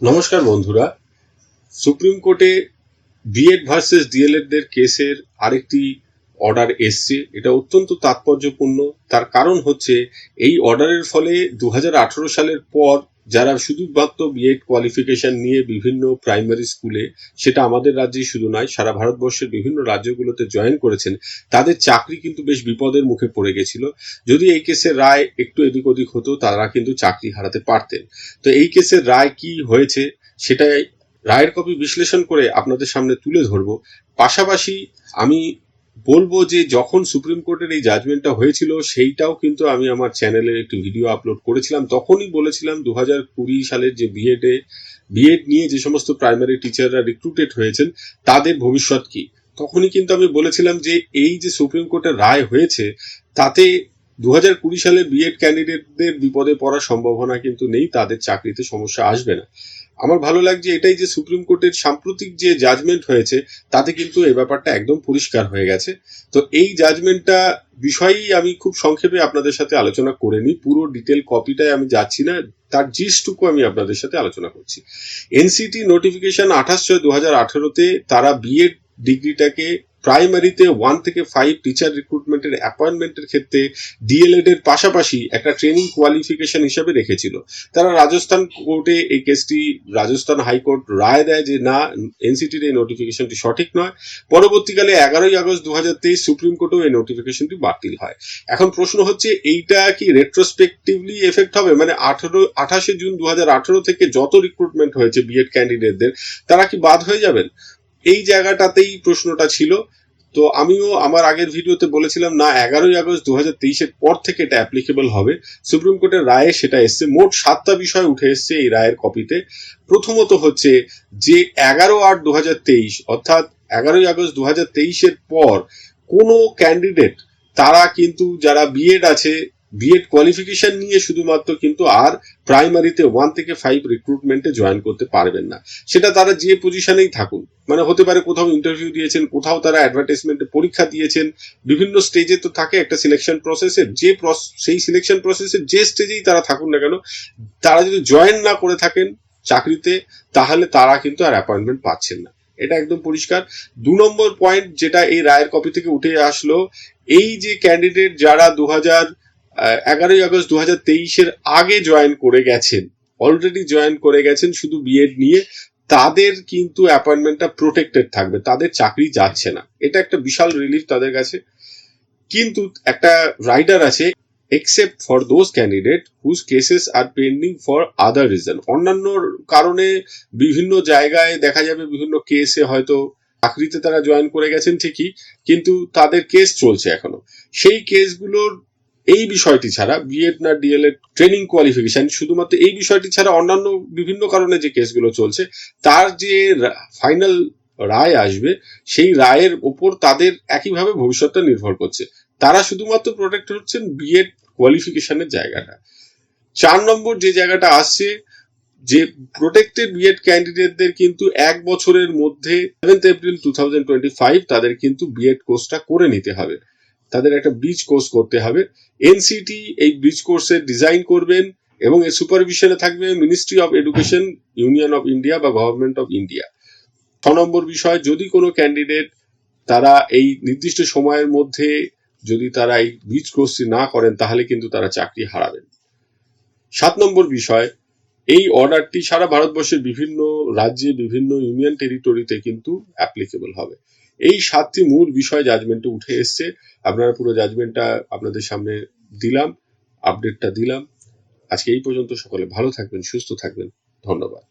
নমস্কার বন্ধুরা। সুপ্রিম কোর্টে বিএড ভার্সেস ডিএলএড দের কেসের আরেকটি অর্ডার এসছে। এটা অত্যন্ত তাৎপর্যপূর্ণ। তার কারণ হচ্ছে, এই অর্ডারের ফলে দু হাজার আঠারো সালের পর যারা শুধুমাত্র বিএড কোয়ালিফিকেশন নিয়ে বিভিন্ন প্রাইমারি স্কুলে সেটা আমাদের রাজ্যে শুধু নয়, সারা ভারতবর্ষের বিভিন্ন রাজ্যগুলোতে জয়েন করেছেন, তাদের চাকরি কিন্তু বেশ বিপদের মুখে পড়ে গেছিল। যদি এই কেসের রায় একটু এদিক ওদিক হতো, তারা কিন্তু চাকরি হারাতে পারতেন। তো এই কেসের রায় কি হয়েছে, সেটাই রায়ের কপি বিশ্লেষণ করে আপনাদের সামনে তুলে ধরবো। পাশাপাশি আমি বলব যে যখন সুপ্রিম কোর্টের এই জাজমেন্টটা হয়েছিল, সেইটাও কিন্তু আমি আমার চ্যানেলে একটি ভিডিও আপলোড করেছিলাম। তখনই বলেছিলাম দু হাজার কুড়ি সালের যে বিএডে বিএড নিয়ে যে সমস্ত প্রাইমারি টিচাররা রিক্রুটেড হয়েছেন, তাদের ভবিষ্যৎ কি? তখনই কিন্তু আমি বলেছিলাম যে এই যে সুপ্রিম কোর্টের রায় হয়েছে, তাতে দু হাজার কুড়ি সালে বিএড ক্যান্ডিডেটদের বিপদে পড়ার সম্ভাবনা কিন্তু নেই, তাদের চাকরিতে সমস্যা আসবে না। আমার ভালো লাগছে এটাই যে সুপ্রিম কোর্টের সাম্প্রতিক যে জাজমেন্ট হয়েছে, তাতে কিন্তু এই ব্যাপারটা একদম পরিষ্কার হয়ে গেছে। তো এই জাজমেন্টটা বিষয়েই আমি খুব সংক্ষেপে আপনাদের সাথে আলোচনা করে নিই। পুরো ডিটেল কপিটাই আমি যাচ্ছি না, তার জিসটুকু আমি আপনাদের সাথে আলোচনা করছি। এনসিটি নোটিফিকেশন আঠাশ ছয় দু হাজার আঠেরোতে তারা বিএড ডিগ্রিটাকে প্রাইমারিতে ওয়ান থেকে ফাইভ টিচার রিক্রুটমেন্টের অ্যাপয়েন্টমেন্টের ক্ষেত্রে ডিএলএড এর পাশাপাশি একটা ট্রেনিং কোয়ালিফিকেশন হিসেবে রেখেছিল। তারা রাজস্থান কোর্টে এই কেসটি রাজস্থান হাইকোর্ট রায় দেয় যে, না এনসিটির এই নোটিফিকেশনটি সঠিক নয়। পরবর্তীকালে এগারোই আগস্ট দু হাজার তেইশ সুপ্রিম কোর্টেও এই নোটিফিকেশনটি বাতিল হয়। এখন প্রশ্ন হচ্ছে, এইটা কি রেট্রোস্পেক্টিভলি এফেক্ট হবে? মানে আঠারো, আঠাশে জুন দু হাজার আঠারো থেকে যত রিক্রুটমেন্ট হয়েছে বিএড ক্যান্ডিডেটদের তারা কি বাদ হয়ে যাবেন? এই জায়গাটাতেই প্রশ্নটা ছিল। তো আমিও আমার আগের ভিডিওতে বলেছিলাম, না, এগারোই আগস্ট দু হাজার তেইশের পর থেকে এটা অ্যাপ্লিকেবল হবে। সুপ্রিম কোর্টের রায়ে সেটা এসছে। মোট সাতটা বিষয় উঠে এসছে এই রায়ের কপিতে প্রথমত হচ্ছে যে এগারো আট দু হাজার তেইশ, অর্থাৎ এগারোই আগস্ট দু হাজার তেইশের পর কোনো ক্যান্ডিডেট তারা কিন্তু যারা বিএড আছে বিএড কোয়ালিফিকেশন নিয়ে শুধুমাত্র কিন্তু আর প্রাইমারিতে ওয়ান থেকে ফাইভ রিক্রুটমেন্টে জয়েন করতে পারবেন না। সেটা তারা যে পজিশনেই থাকুন। মানে হতে পারে কোথাও ইন্টারভিউ দিয়েছেন, কোথাও তারা অ্যাডভার্টাইজমেন্টে পরীক্ষা দিয়েছেন, বিভিন্ন স্টেজে তো থাকে একটা সিলেকশন প্রসেসের যে সেই সিলেকশন প্রসেসের যে স্টেজেই তারা থাকুন না কেন, তারা যদি জয়েন না করে থাকেন চাকরিতে, তাহলে তারা কিন্তু আর অ্যাপয়েন্টমেন্ট পাচ্ছেন না। এটা একদম পরিষ্কার। দু নম্বর পয়েন্ট যেটা এই রায়ের কপি থেকে উঠে আসলো, এই যে ক্যান্ডিডেট যারা দু হাজার এগারোই আগস্ট দু হাজার তেইশের আগে জয়েন করে গেছেন। অলরেডি জয়েন করে গেছেন শুধু বিএড নিয়ে। তাদের কিন্তু অ্যাপয়েন্টমেন্টটা প্রোটেক্টেড থাকবে। তাদের চাকরি যাচ্ছে না। এটা একটা বিশাল রিলিফ তাদের কাছে। কিন্তু একটা রাইডার আছে except for those candidate whose cases are pending for other reason অন্যান্য কারণে বিভিন্ন জায়গায় দেখা যাবে বিভিন্ন কেসে হয়তো চাকরিতে তারা জয়েন করে গেছেন ঠিকই, কিন্তু তাদের কেস চলছে এখনও। সেই কেসগুলোর এই বিষয়টি ছাড়া বিএড না ডিএলএড ট্রেনিং কোয়ালিফিকেশন শুধুমাত্র এই বিষয়টি ছাড়া অন্যান্য বিভিন্ন কারণে যে কেসগুলো চলছে, তার যে ফাইনাল রায় আসবে, সেই রায়ের ওপর তাদের একইভাবে ভবিষ্যৎটা নির্ভর করছে। তারা শুধুমাত্র প্রোটেক্ট হচ্ছেন বিএড কোয়ালিফিকেশনের জায়গাটা। চার নম্বর যে জায়গাটা আসছে, যে প্রোটেক্টেড বিএড ক্যান্ডিডেটদের কিন্তু এক বছরের মধ্যে সেভেন্থ এপ্রিল টু তাদের কিন্তু বিএড কোর্সটা করে নিতে হবে। তাদের একটা ব্রিজ কোর্স করতে হবে। এনসিটি এই ব্রিজ কোর্সের ডিজাইন করবেন এবং এর সুপারভিশনে থাকবে ministry of education union of India বা গভর্নমেন্ট অফ ইন্ডিয়া ছ নম্বর বিষয়, যদি কোনো ক্যান্ডিডেট তারা এই নির্দিষ্ট সময়ের মধ্যে যদি তারা এই ব্রিজ কোর্সটি না করেন, তাহলে কিন্তু তারা চাকরি হারাবেন। সাত নম্বর বিষয়, এই অর্ডারটি সারা ভারতবর্ষের বিভিন্ন রাজ্যে বিভিন্ন ইউনিয়ন টেরিটরিতে কিন্তু অ্যাপ্লিকেবল হবে। এই সাতটি মূল বিষয় জাজমেন্টে উঠে এসছে। আপনারা পুরো জাজমেন্টটা আপনাদের সামনে দিলাম আপডেটটা দিলাম। আজকে এই পর্যন্ত সকলে ভালো থাকবেন, সুস্থ থাকবেন। ধন্যবাদ।